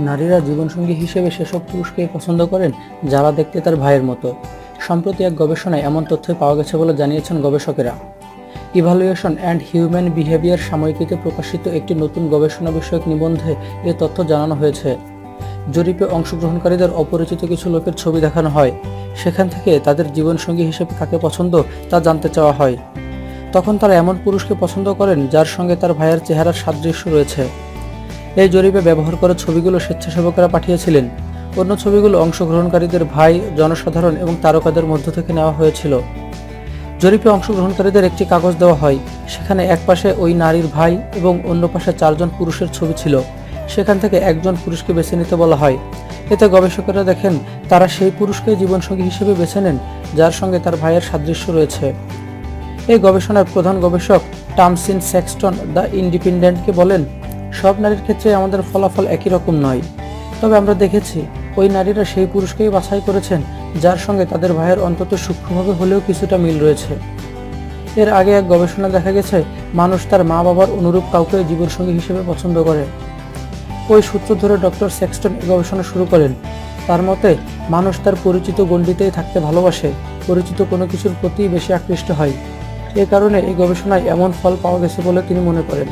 নারীরা জীবনসঙ্গী হিসেবে সেসব পুরুষকে পছন্দ করেন যারা দেখতে তার ভাইয়ের মতো। সম্প্রতি এক গবেষণায় এমন তথ্য পাওয়া গেছে বলে জানিয়েছেন গবেষকেরা। ইভালুয়েশন অ্যান্ড হিউম্যান বিহেভিয়ার সাময়িকীতে প্রকাশিত একটি নতুন গবেষণা বিষয়ক নিবন্ধে এ তথ্য জানানো হয়েছে। জরিপে অংশগ্রহণকারীদের অপরিচিত কিছু লোকের ছবি দেখানো হয়। সেখান থেকে তাদের জীবনসঙ্গী হিসেবে কাকে পছন্দ তা জানতে চাওয়া হয়। তখন তারা এমন পুরুষকে পছন্দ করেন যার সঙ্গে তার ভাইয়ের চেহারার সাদৃশ্য রয়েছে। এই জরিপে ব্যবহার করা ছবিগুলো স্বেচ্ছাসেবকরা পাঠিয়েছিলেন। অন্য ছবিগুলো অংশগ্রহণকারীদের ভাই, জনসাধারণ এবং তারকাদের মধ্য থেকে নেওয়া হয়েছিল। জরিপে অংশগ্রহণকারীদের একটি কাগজ দেওয়া হয়। সেখানে এক পাশে ওই নারীর ভাই এবং অন্য পাশে চারজন পুরুষের ছবি ছিল। সেখান থেকে একজন পুরুষকে বেছে নিতে বলা হয়। এতে গবেষকেরা দেখেন, তারা সেই পুরুষকে জীবনসঙ্গী হিসেবে বেছে নেন, যার সঙ্গে তার ভাইয়ের সাদৃশ্য রয়েছে। এই গবেষণার প্রধান গবেষক টামসিন সেক্সটন দ্য ইন্ডিপেন্ডেন্টকে বলেন সব নারীর ক্ষেত্রে আমাদের ফলাফল একই রকম নয়। তবে আমরা দেখেছি, ওই নারীরা সেই পুরুষকেই বাছাই করেছেন, যার সঙ্গে তাদের ভাইয়ের অন্তত সূক্ষ্মভাবে হলেও কিছুটা মিল রয়েছে। এর আগে এক গবেষণা দেখা গেছে, মানুষ তার মা বাবার অনুরূপ কাউকে জীবনসঙ্গী হিসেবে পছন্দ করে। ওই সূত্র ধরে ডক্টর সেক্সটন এই গবেষণা শুরু করেন। তার মতে, মানুষ তার পরিচিত গণ্ডিতেই থাকতে ভালোবাসে, পরিচিত কোনো কিছুর প্রতি বেশি আকৃষ্ট হয়। এ কারণে এই গবেষণায় এমন ফল পাওয়া গেছে বলে তিনি মনে করেন।